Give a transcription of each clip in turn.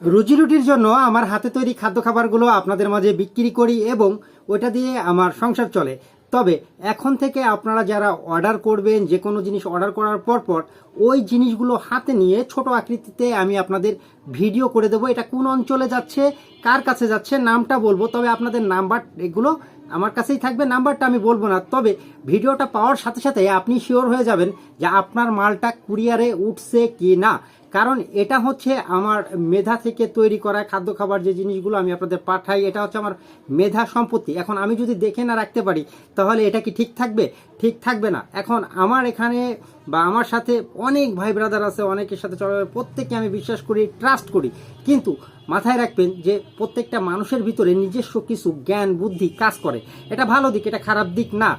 রুজি রুটির জন্য আমার হাতে তৈরি খাদ্য খাবারগুলো আপনাদের মাঝে বিক্রি করি এবং ওটা দিয়ে আমার সংসার চলে। তবে এখন থেকে আপনারা যারা অর্ডার করবেন যে কোনো জিনিস অর্ডার করার পরপর পর ওই জিনিসগুলো হাতে নিয়ে ছোট আকৃতিতে আমি আপনাদের ভিডিও করে দেবো। এটা কোন অঞ্চলে যাচ্ছে, কার কাছে যাচ্ছে, নামটা বলব, তবে আপনাদের নাম্বার এগুলো আমার কাছেই থাকবে নাম্বারটা, আমি বলব না। তবে ভিডিওটা পাওয়ার সাথে সাথে আপনি শিওর হয়ে যাবেন যে আপনার মালটা কুরিয়ারে উঠছে কি না কারণ এটা হচ্ছে আমার মেধা থেকে তৈরি করা খাদ্য খাবার যে জিনিসগুলো আমি আপনাদের পাঠাই, এটা হচ্ছে আমার মেধা সম্পত্তি। এখন আমি যদি দেখে না রাখতে পারি, তাহলে এটা কি ঠিক থাকবে? ঠিক থাকবে না। এখন আমার এখানে বা আমার সাথে অনেক ভাই ব্রাদার আছে, অনেকের সাথে চলা প্রত্যেককে আমি বিশ্বাস করি ট্রাস্ট করি। কিন্তু মাথায় রাখবেন যে প্রত্যেকটা মানুষের ভিতরে নিজস্ব কিছু জ্ঞান, বুদ্ধি কাজ করে। এটা ভালো দিক, এটা খারাপ দিক না।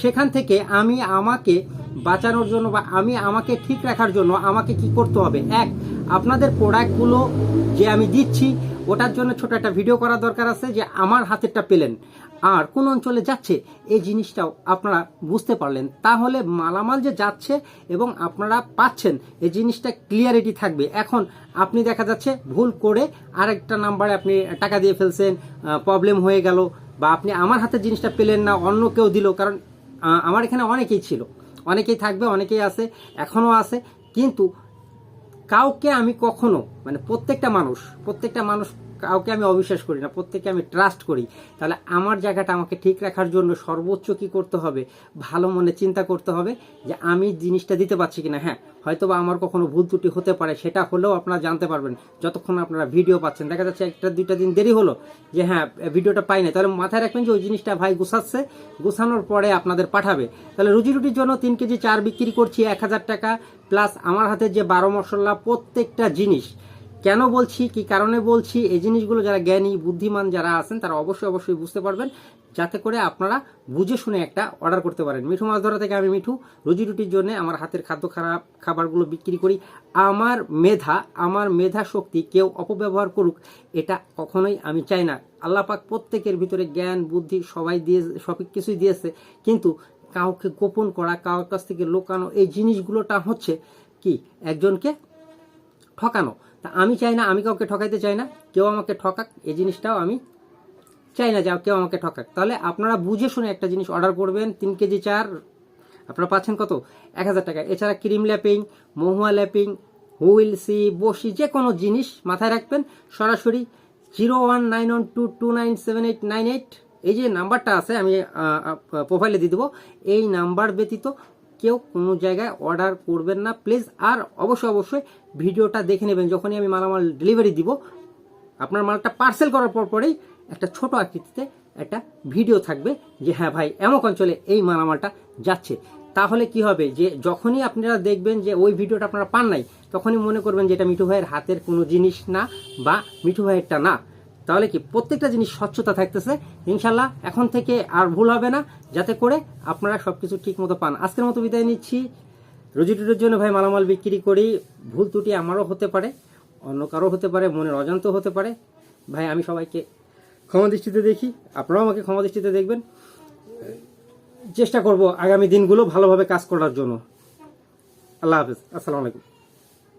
সেখান থেকে আমি আমাকে বাঁচানোর জন্য বা আমি আমাকে ঠিক রাখার জন্য আমাকে কি করতে হবে? এক, আপনাদের প্রোডাক্টগুলো যে আমি দিচ্ছি, ওটার জন্য ছোট একটা ভিডিও করা দরকার আছে যে আমার হাতেরটা পেলেন। আর কোন অঞ্চলে যাচ্ছে, এই জিনিসটাও আপনারা বুঝতে পারলেন। তাহলে মালামাল যে যাচ্ছে এবং আপনারা পাচ্ছেন, এই জিনিসটা ক্লিয়ারিটি থাকবে। এখন আপনি দেখা যাচ্ছে ভুল করে আরেকটা নাম্বারে আপনি টাকা দিয়ে ফেলছেন প্রবলেম হয়ে গেল, বা আপনি আমার হাতে জিনিসটা পেলেন না, অন্য কেউ দিল, কারণ আমার এখানে অনেকেই ছিল। অনেকেই থাকবে অনেকেই আছে এখনও আছে। কিন্তু কাউকে আমি কখনো মানে প্রত্যেকটা মানুষ প্রত্যেকটা মানুষ কাউকে আমি অবিশ্বাস করি না, প্রত্যেককে আমি ট্রাস্ট করি। তাহলে আমার জায়গাটা আমাকে ঠিক রাখার জন্য সর্বোচ্চ কি করতে হবে? ভালো মনে চিন্তা করতে হবে যে আমি জিনিসটা দিতে পারছি কিনা। হ্যাঁ হয়তো বা আমার কখনো ভুল ত্রুটি হতে পারে, সেটা হলেও আপনারা জানতে পারবেন। যতক্ষণ আপনারা ভিডিও পাচ্ছেন, দেখা যাচ্ছে একটা, দুইটা দিন দেরি হলো যে হ্যাঁ ভিডিওটা পাই না তাহলে মাথায় রাখবেন যে ওই জিনিসটা ভাই গুছাচ্ছে, গুছানোর পরে আপনাদের পাঠাবে। তাহলে রুজি রুটির জন্য তিন কেজি চার বিক্রি করছি এক হাজার টাকা প্লাস আমার হাতে যে বারো মশলা, প্রত্যেকটা জিনিস কেন বলছি, কি কারণে বলছি, এই জিনিসগুলো যারা জ্ঞানী, বুদ্ধিমান যারা আছেন, তারা অবশ্যই অবশ্যই বুঝতে পারবেন। যাতে করে আপনারা বুঝে শুনে একটা অর্ডার করতে পারেন। মিঠু মাছ ধরা থেকে আমি মিঠু। রুজি রুটির জন্য আমার হাতের খাদ্য খারাপ খাবারগুলো বিক্রি করি। আমার মেধা আমার মেধা শক্তি কেউ অপব্যবহার করুক, এটা কখনোই আমি চাই না। আল্লাহ পাক প্রত্যেকের ভিতরে জ্ঞান, বুদ্ধি সবাই দিয়ে সব কিছুই দিয়েছে। কিন্তু কাউকে গোপন করা কারোর কাছ থেকে লোকানো, এই জিনিসগুলোটা হচ্ছে কি? একজনকে ঠকানো। তা আমি চাই না, আমি কাউকে ঠকাইতে চাই না। কেউ আমাকে ঠকাক, এই জিনিসটাও আমি চাই না যে কেউ আমাকে ঠকাক। তাহলে আপনারা বুঝে শুনে একটা জিনিস অর্ডার করবেন, তিন কেজি চার, আপনারা পাচ্ছেন কত? এক হাজার টাকা। এছাড়া ক্রিম ল্যাপিং, মহুয়া ল্যাপিং, হুইল সি, বসি, যে কোনো জিনিস মাথায় রাখবেন। সরাসরি zero one nine one two two nine seven eight nine eight, এই যে নাম্বারটা আছে, আমি প্রোফাইলে দিয়ে দেবো। এই নাম্বার ব্যতীত কেউ কোনো জায়গায় অর্ডার করবেন না। প্লিজ আর অবশ্যই অবশ্যই ভিডিওটা দেখে নেবেন। যখনই আমি মালামাল ডেলিভারি দিব, আপনার মালটা পার্সেল করার পর পরেই একটা ছোট আকৃতিতে একটা ভিডিও থাকবে যে হ্যাঁ ভাই এমক অঞ্চলে এই মালামালটা যাচ্ছে। তাহলে কি হবে যে, যখনই আপনারা দেখবেন যে, ওই ভিডিওটা আপনারা পান নাই, তখনই মনে করবেন যে, এটা মিঠু ভাইয়ের হাতের কোনো জিনিস না বা মিঠু ভাইয়েরটা না। তাহলে কি প্রত্যেকটা জিনিস স্বচ্ছতা থাকতেছে? ইনশাল্লাহ এখন থেকে আর ভুল হবে না, যাতে করে আপনারা সবকিছু ঠিক মতো পান। আজকের মতো বিদায় নিচ্ছি। রুজি টুটির জন্য ভাই মালামাল বিক্রি করি। ভুল ত্রুটি আমারও হতে পারে, অন্য কারও হতে পারে, মনের অজান্ত হতে পারে। ভাই, আমি সবাইকে ক্ষমা দৃষ্টিতে দেখি। আপনারাও আমাকে ক্ষমা দৃষ্টিতে দেখবেন। চেষ্টা করব আগামী দিনগুলো ভালোভাবে কাজ করার জন্য। আল্লাহ হাফিজ। আসসালামু আলাইকুম।